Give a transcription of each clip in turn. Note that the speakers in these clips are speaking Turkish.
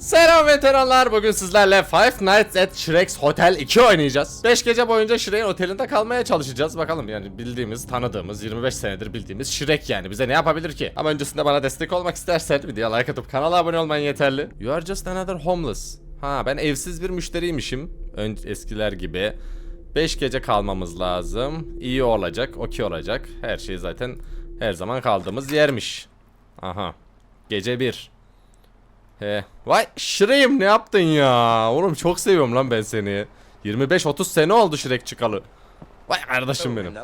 Selam veteranlar. Bugün sizlerle Five Nights at Shrek's Hotel 2 oynayacağız. 5 gece boyunca Shrek'in otelinde kalmaya çalışacağız. Bakalım yani bildiğimiz, tanıdığımız, 25 senedir bildiğimiz Shrek yani. Bize ne yapabilir ki? Ama öncesinde bana destek olmak istersen videoya like atıp kanala abone olman yeterli. You are just another homeless. Ha ben evsiz bir müşteriymişim. Ön eskiler gibi. 5 gece kalmamız lazım. İyi olacak, okey olacak. Her şey zaten her zaman kaldığımız yermiş. Aha. Gece 1. He. Vay Shrek'im ne yaptın ya? Oğlum çok seviyorum lan ben seni. 25-30 sene oldu Shrek çıkalı. Vay kardeşim benim.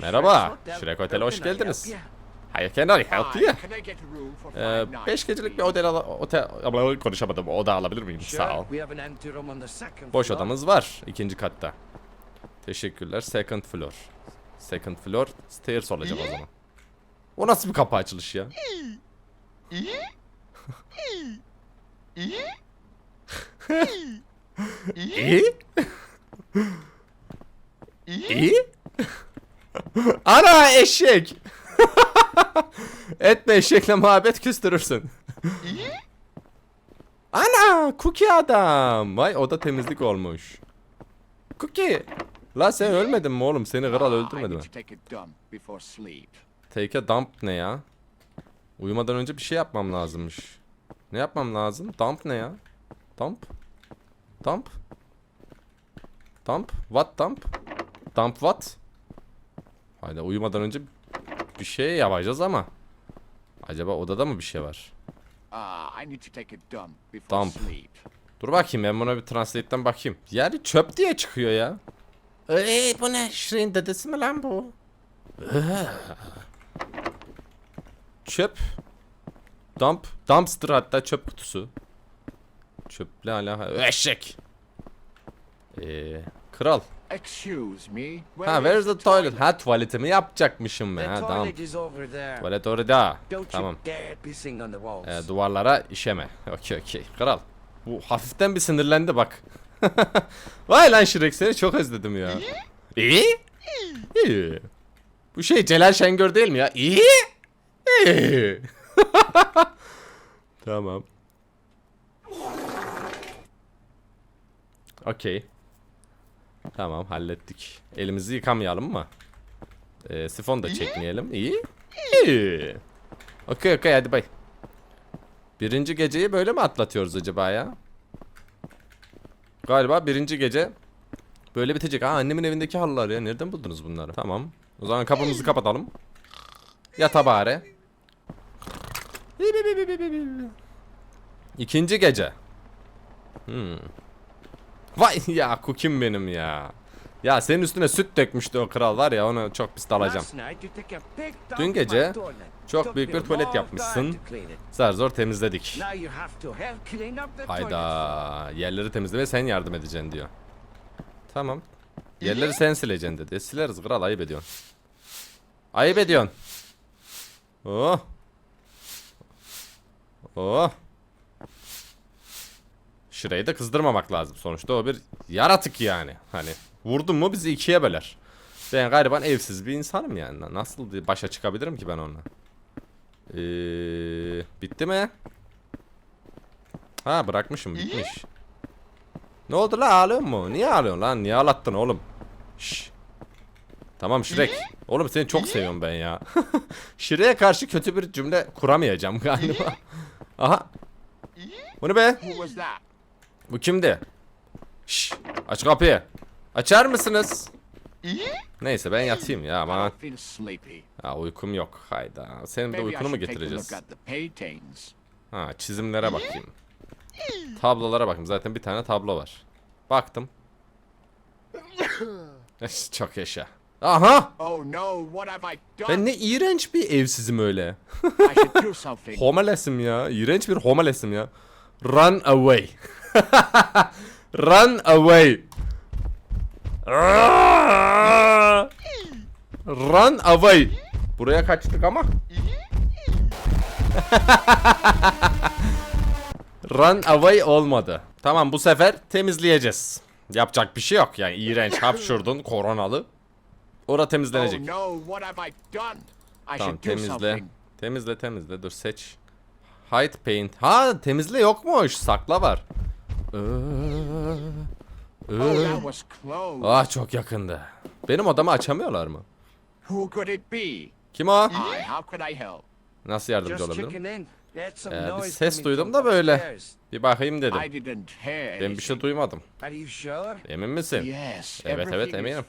Merhaba, Shrek Otel'e hoş geldiniz. Hayır I help you? Ee, 5 gecelik bir otel, otel Ama konuşamadım. Oda alabilir miyim? Sağ ol. Boş odamız var ikinci katta. Teşekkürler. Second floor. Second floor stairs olacak o zaman. O nasıl bir kapı açılış ya? İyi? İyi? Ana eşek. Etme eşekle muhabbet küstürürsün. Ana cookie adam. Vay o da temizlik olmuş. Cookie. La sen ölmedin mi oğlum? Seni kral öldürmedi mi? Take a dump ne ya? Uyumadan önce bir şey yapmam lazımmış. Ne yapmam lazım? Dump ne ya? Dump? Dump? Dump? What dump? Dump what? Hayda uyumadan önce bir şey yapacağız ama. Acaba odada mı bir şey var? Ah, I need to take a dump before Dump. sleep. Dur bakayım ben buna bir translate'ten bakayım. Yani çöp diye çıkıyor ya. Eee bu ne? Şirin dedesi mi lan bu? çöp. Dump. Dumpster hatta çöp kutusu. Çöple alaka. Eşek. Eee kral. Excuse me. Ha where's the toilet? Ha tuvaletimi yapacakmışım ben. Ha tamam. Tuvalet orada. Tamam. Ee, duvarlara işeme. Okey okey. Kral. Bu hafiften bir sinirlendi bak. Vay lan Shrek seni çok özledim ya. İyi? İyi. Bu şey Celal Şengör değil mi ya? İyi? Tamam. Okey. Tamam hallettik. Elimizi yıkamayalım mı? Ee, sifon da çekmeyelim. İyi. İyi. Okey okey hadi bay. Birinci geceyi böyle mi atlatıyoruz acaba ya? Galiba birinci gece böyle bitecek. Ha annemin evindeki halılar ya. Nereden buldunuz bunları? Tamam. O zaman kapımızı kapatalım. Yata bari. İkinci gece. Hmm. Vay ya kukim benim ya. Ya senin üstüne süt dökmüştü o kral var ya onu çok pis dalacağım. Dün gece çok büyük bir tuvalet yapmışsın. Zar zor temizledik. Hayda yerleri temizlemeye sen yardım edeceksin diyor. Tamam. Yerleri sen sileceksin dedi. Sileriz kral ayıp ediyorsun. Ayıp ediyorsun. Oh. Oh. Şurayı da kızdırmamak lazım. Sonuçta o bir yaratık yani. Hani vurdun mu bizi ikiye böler. Ben gariban evsiz bir insanım yani. Nasıl başa çıkabilirim ki ben onunla? Ee, bitti mi? Ha bırakmışım bitmiş. Ne oldu la ağlıyor mu? Niye ağlıyorsun lan? Niye ağlattın oğlum? Şş. Tamam Shrek. Oğlum seni çok seviyorum ben ya. Shrek'e karşı kötü bir cümle kuramayacağım galiba. Aha. Bu ne be? Bu kimdi? Şş. Aç kapıyı. Açar mısınız? Neyse ben yatayım ya aman. Ha uykum yok. Hayda. Senin de uykunu mu getireceğiz? Ha çizimlere bakayım. Tablolara bakayım. Zaten bir tane tablo var. Baktım. Çok yaşa. Aha! Oh no, what have I done? Ben ne iğrenç bir evsizim öyle. Homelesim ya. İğrenç bir homelesim ya. Run away. Run away. Run away. Buraya kaçtık ama. Run away olmadı. Tamam bu sefer temizleyeceğiz. Yapacak bir şey yok yani iğrenç hapşurdun koronalı. Ora oh temizlenecek. Tamam temizle. Temizle temizle dur seç. Hide paint. Ha temizle yokmuş. Sakla var. Ee, Oh, ee. Ah çok yakındı. Benim odamı açamıyorlar mı? Kim o? Nasıl yardımcı olabilirim? Ee, bir ses duydum da böyle. Bir bakayım dedim. Ben bir şey duymadım. Emin misin? Evet, evet, eminim.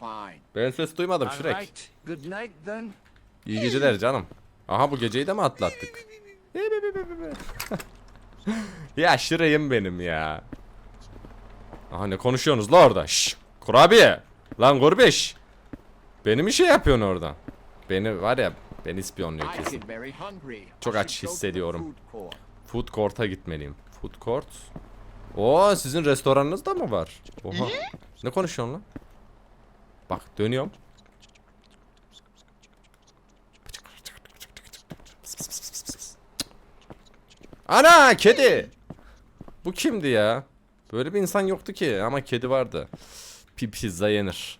Ben ses duymadım then. İyi geceler canım. Aha bu geceyi de mi atlattık? ya Şirek'im benim ya. Aha ne konuşuyorsunuz la orada? Şşş. Kurabiye. Lan kurbeş. Beni mi şey yapıyorsun orada? Beni var ya beni ispiyonluyor kesin. Çok aç hissediyorum. Food court'a gitmeliyim. Food court. Oo sizin restoranınız da mı var? Oha. Ne konuşuyorsun lan? Bak dönüyorum. Ana kedi. Bu kimdi ya? Böyle bir insan yoktu ki ama kedi vardı. Pi pizza yenir.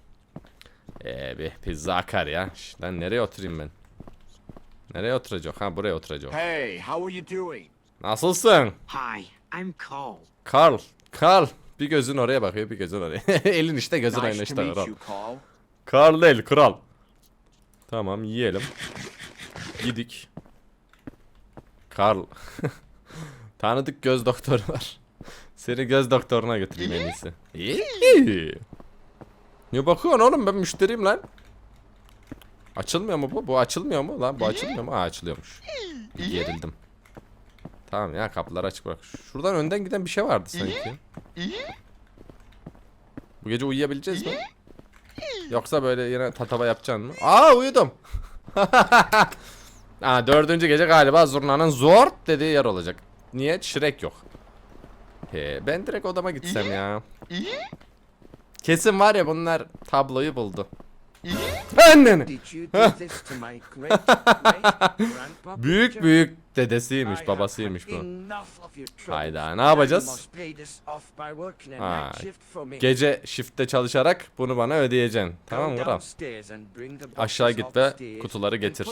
Ee bir pizza akar ya. Şş, Lan nereye oturayım ben? Nereye oturacak? Ha buraya oturacak. Hey, how are you doing? Nasılsın? Hi, I'm Cole. Carl. Carl. Bir gözün oraya bakıyor, bir gözün oraya. Elin işte, gözün aynı Nice işte. Carl. you, Carl. Carl değil, kral. Tamam, yiyelim. Gidik. Carl. Tanıdık göz doktoru var. Seni göz doktoruna götüreyim en iyisi. İyi. Ne bakıyorsun oğlum ben müşteriyim lan. Açılmıyor mu bu? Bu açılmıyor mu lan? Bu açılmıyor mu? Aa açılıyormuş. Gerildim. Tamam ya kapılar açık bırak. Şuradan önden giden bir şey vardı sanki. Bu gece uyuyabileceğiz mi? Yoksa böyle yine tatava yapacaksın mı? Aa uyudum. Aa dördüncü gece galiba zurnanın zor dediği yer olacak. Niye? Şirek yok. He, ben direkt odama gitsem ya. Kesin var ya bunlar tabloyu buldu. Grandpa? Büyük büyük dedesiymiş, babasıymış bu. Hayda, ne yapacağız? Ha. Gece shift'te çalışarak bunu bana ödeyeceksin. Tamam mı Aşağı git ve kutuları getir.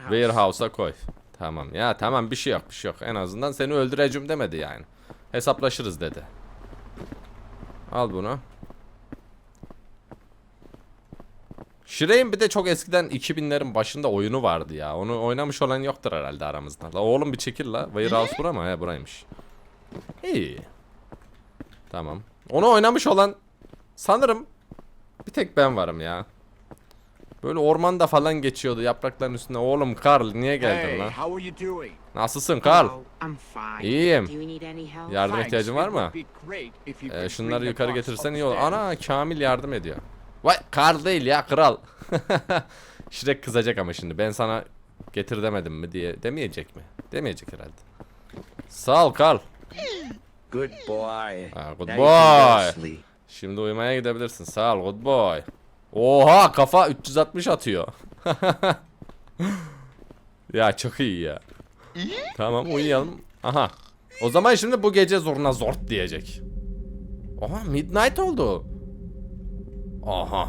Warehouse'a koy. Tamam ya tamam bir şey yok bir şey yok. En azından seni öldüreceğim demedi yani. Hesaplaşırız dedi. Al bunu. Shirey'in bir de çok eskiden 2000'lerin başında oyunu vardı ya. Onu oynamış olan yoktur herhalde aramızda. La oğlum bir çekil la. Warehouse bura mı? He buraymış. İyi. Tamam. Onu oynamış olan sanırım bir tek ben varım ya. Böyle ormanda falan geçiyordu yaprakların üstünde. Oğlum Karl niye geldin Hey, lan? Nasılsın Karl? Fine. İyiyim. Yardım ihtiyacın var mı? Ee, şunları yukarı box getirsen iyi olur. Ana Kamil yardım ediyor. Vay Karl değil ya kral. Şirek kızacak ama şimdi ben sana getir demedim mi diye demeyecek mi? Demeyecek herhalde. Sağ ol Karl. Good boy. Ha, good boy. Şimdi uyumaya gidebilirsin. Sağ ol good boy. Oha kafa 360 atıyor. ya çok iyi ya. tamam uyuyalım. Aha. O zaman şimdi bu gece zoruna zort diyecek. Aha midnight oldu. Aha.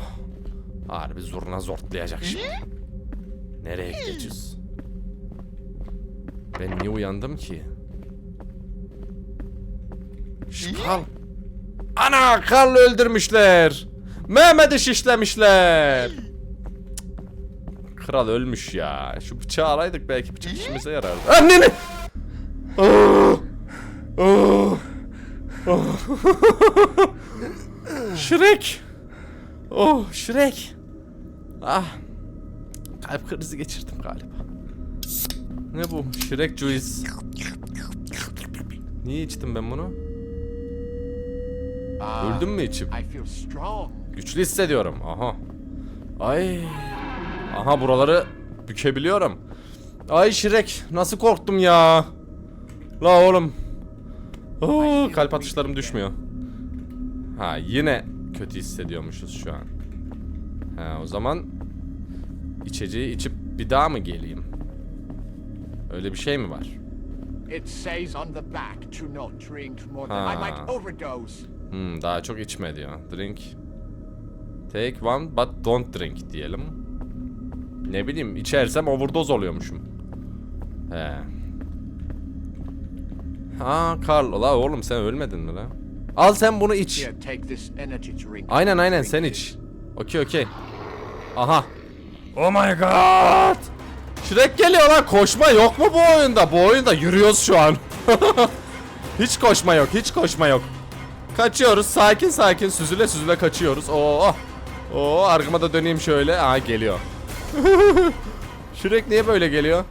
Harbi zurna zortlayacak şimdi. Nereye gideceğiz? Ben niye uyandım ki? Şş, kal. Ana Karl'ı öldürmüşler. Mehmet'i şişlemişler. Kral ölmüş ya. Şu bıçağı alaydık belki bıçak işimize yarardı. Anneni! Oh! Oh! Oh! Shrek! Oh Shrek! Ah! Kalp krizi geçirdim galiba. Ne bu? Shrek Juice. Niye içtim ben bunu? Ah, Öldüm mü içim? Güçlü hissediyorum. Aha. Ay. Aha buraları bükebiliyorum. Ay Şirek nasıl korktum ya. La oğlum. Aa, kalp atışlarım düşmüyor. Ha yine kötü hissediyormuşuz şu an. Ha o zaman içeceği içip bir daha mı geleyim? Öyle bir şey mi var? It says on the back to not drink more than I Ha. might overdose. Hmm, daha çok içme diyor. Drink. Take one but don't drink diyelim. Ne bileyim içersem overdose oluyormuşum. He. Aa Karl la oğlum sen ölmedin mi la? Al sen bunu iç. Aynen aynen sen iç. Okey okey. Aha. Oh my god. Shrek geliyor lan koşma yok mu bu oyunda? Bu oyunda yürüyoruz şu an. hiç koşma yok hiç koşma yok. Kaçıyoruz sakin sakin süzüle süzüle kaçıyoruz. Oo. Oo arkama da döneyim şöyle. Aa geliyor. Shrek niye böyle geliyor?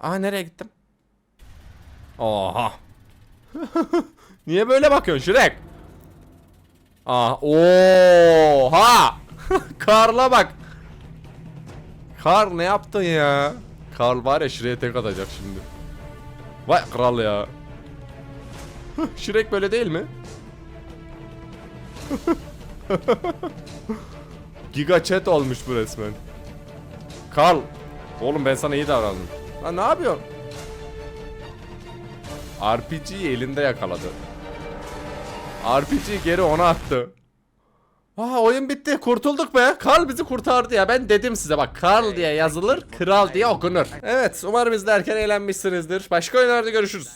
Aa nereye gittim? Oha. niye böyle bakıyorsun Shrek? Aa, oha! Karl'a bak. Karl ne yaptın ya? Karl var ya şuraya tek atacak şimdi. Vay kral ya. Şirek böyle değil mi? Giga chat olmuş bu resmen. Karl. Oğlum ben sana iyi davrandım. Lan ne yapıyorsun? RPG'yi elinde yakaladı. RPG geri ona attı. Aa oyun bitti. Kurtulduk be. Karl bizi kurtardı ya. Ben dedim size bak. Karl diye yazılır, kral diye okunur. Evet, umarım izlerken eğlenmişsinizdir. Başka oyunlarda görüşürüz.